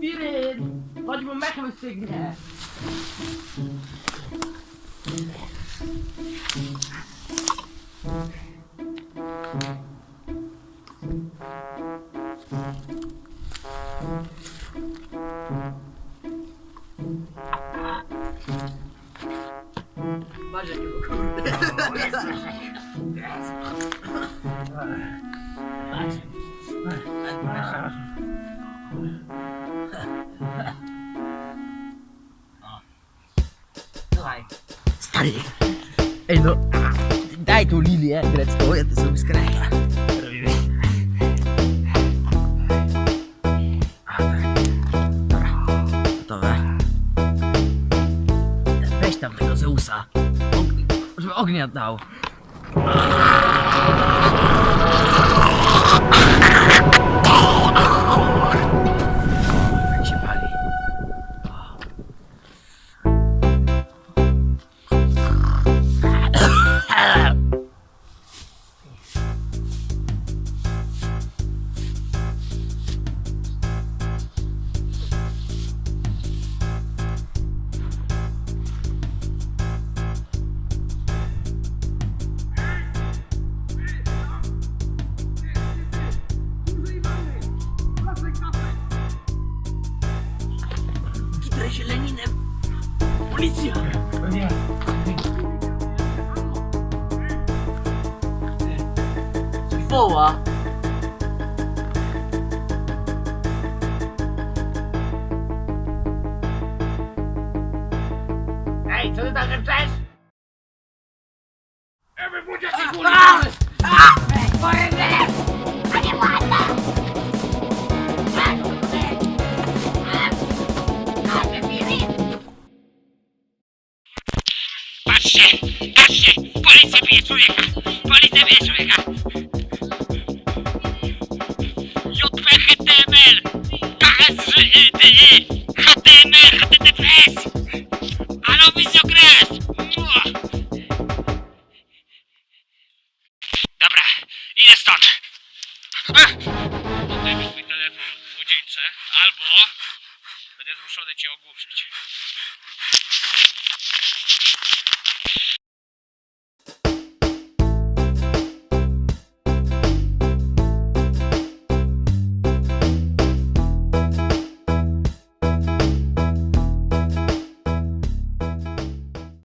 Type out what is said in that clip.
Tira ele. Pode como é que você quer. Imagina que loucura. Stari, eno, daj to lilije, gre ja, da se mi. Weź tam tego Zeusa. Ognia dał. Ah! Kitrę się Leninem. Policja! Nie. Coś woła. Ej, co ty tam chcesz? Patrzcie, patrzcie! Policja bije człowieka! Policja bije człowieka! JP HTML! KSRDE! HTML! HTTPS! Alo Wizjokres! Dobra, idę stąd! Oddajmy swój telefon młodzieńcze, albo będę zmuszony cię ogłuszyć.